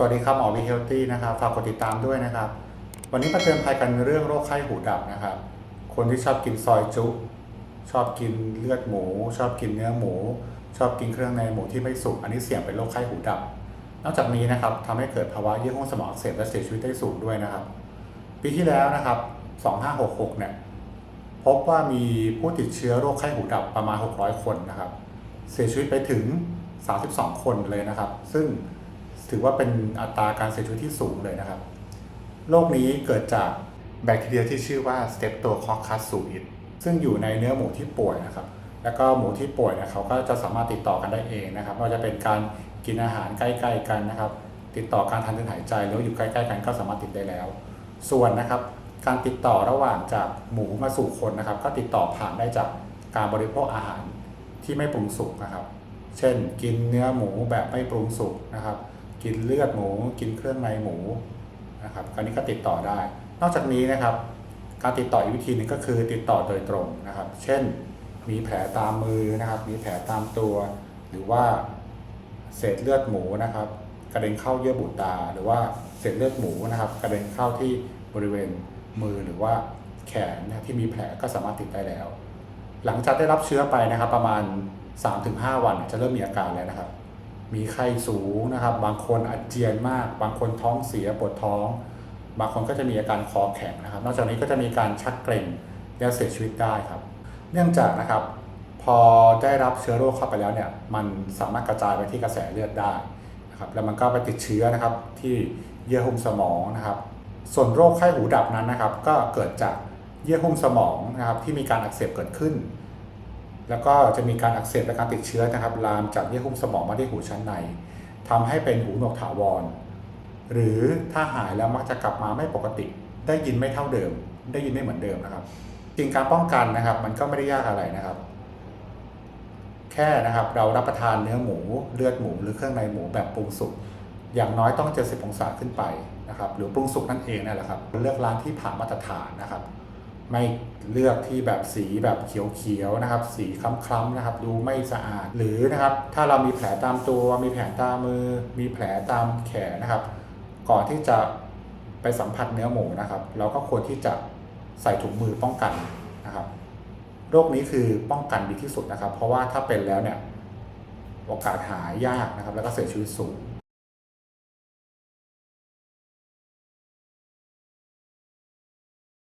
สวัสดีครับหมอวีเฮลตี้นะครับฝากกดติดตามด้วยนะครับ วันนี้มาเตือนภัยกันเรื่องโรคไข้หูดับนะครับ คนที่ชอบกินซอยจุ ชอบกินเลือดหมู ชอบกินเนื้อหมู ชอบกินเครื่องในหมูที่ไม่สุก อันนี้เสี่ยงเป็นโรคไข้หูดับ นอกจากนี้นะครับทำให้เกิดภาวะเยื่อหุ้มสมองเสบและเสียชีวิตได้สูงด้วยนะครับ ปีที่แล้วนะครับ 2566 เนี่ยพบว่ามีผู้ติดเชื้อโรคไข้หูดับประมาณ 600 คนนะครับ เสียชีวิตไปถึง 32 คนเลยนะครับ ซึ่ง ถือว่าเป็นอัตราการเสียชีวิตที่สูงเลยนะครับ โรคนี้เกิดจากแบคทีเรียที่ชื่อว่า Streptococcus suis ซึ่งอยู่ในเนื้อหมูที่ป่วยนะครับ แล้วก็หมูที่ป่วยเนี่ยเขาก็จะสามารถติดต่อกันได้เองนะครับไม่ว่าจะเป็นการกินอาหารใกล้ๆกันนะครับ ติดต่อการทางเดินหายใจแล้วอยู่ใกล้ๆกันก็สามารถติดได้แล้ว ส่วนนะครับ การติดต่อระหว่างจากหมูมาสู่คนนะครับ ก็ติดต่อผ่านได้จากการบริโภคอาหารที่ไม่ปรุงสุกนะครับ เช่น กินเนื้อหมูแบบไม่ปรุงสุกนะครับ กินเลือดหมู กินเครื่องในหมูนะครับคราวนี้ก็ติดต่อได้ นอกจากนี้นะครับ การติดต่ออีกวิธีหนึ่งก็คือติดต่อโดยตรงนะครับ เช่นมีแผลตามมือนะครับ มีแผลตามตัว หรือว่าเศษเลือดหมูนะครับ กระเด็นเข้าเยื่อบุตา หรือว่าเศษเลือดหมูนะครับ กระเด็นเข้าที่บริเวณมือหรือว่าแขนที่มีแผลก็สามารถติดได้แล้ว หลังจากได้รับเชื้อไปนะครับ ประมาณ 3-5 วันจะเริ่มมีอาการแล้วนะครับ มีไข้สูงนะครับ บางคนอาเจียนมาก บางคนท้องเสียปวดท้อง บางคนก็จะมีอาการคอแข็งนะครับ นอกจากนี้ก็จะมีการชักเกร็งและเสียชีวิตได้ครับ เนื่องจากนะครับ พอได้รับเชื้อโรคเข้าไปแล้วเนี่ย มันสามารถกระจายไปที่กระแสเลือดได้นะครับ แล้วมันก็ไปติดเชื้อนะครับที่เยื่อหุ้มสมองนะครับ ส่วนโรคไข้หูดับนั้นนะครับ ก็เกิดจากเยื่อหุ้มสมองนะครับที่มีการอักเสบเกิดขึ้น แล้วก็จะมีการอักเสบและการติดเชื้อนะครับ ลามจากเยื่อหุ้มสมองมาที่หูชั้นในทำให้เป็นหูหนวกถาวร หรือถ้าหายแล้วมักจะกลับมาไม่ปกติ ได้ยินไม่เท่าเดิม ได้ยินไม่เหมือนเดิมนะครับ จริงการป้องกันนะครับ มันก็ไม่ได้ยากอะไรนะครับ แค่นะครับเรารับประทานเนื้อหมูเลือดหมูหรือเครื่องในหมูแบบปรุงสุกอย่างน้อยต้อง 70 องศาขึ้นไปนะครับ หรือปรุงสุกนั่นเองนั่นแหละครับ เลือกร้านที่ผ่านมาตรฐานนะครับ ไม่เลือกที่แบบสีแบบเขียวๆนะครับ สีคล้ำๆนะครับ ดูไม่สะอาดหรือนะครับ ถ้าเรามีแผลตามตัว มีแผลตามมือ มีแผลตามแขนนะครับ ก่อนที่จะไปสัมผัสเนื้อหมูนะครับ เราก็ควรที่จะใส่ถุงมือป้องกันนะครับ โรคนี้คือป้องกันดีที่สุดนะครับ เพราะว่าถ้าเป็นแล้วเนี่ยโอกาสหายยากนะครับ แล้วก็เสียชีวิตสูง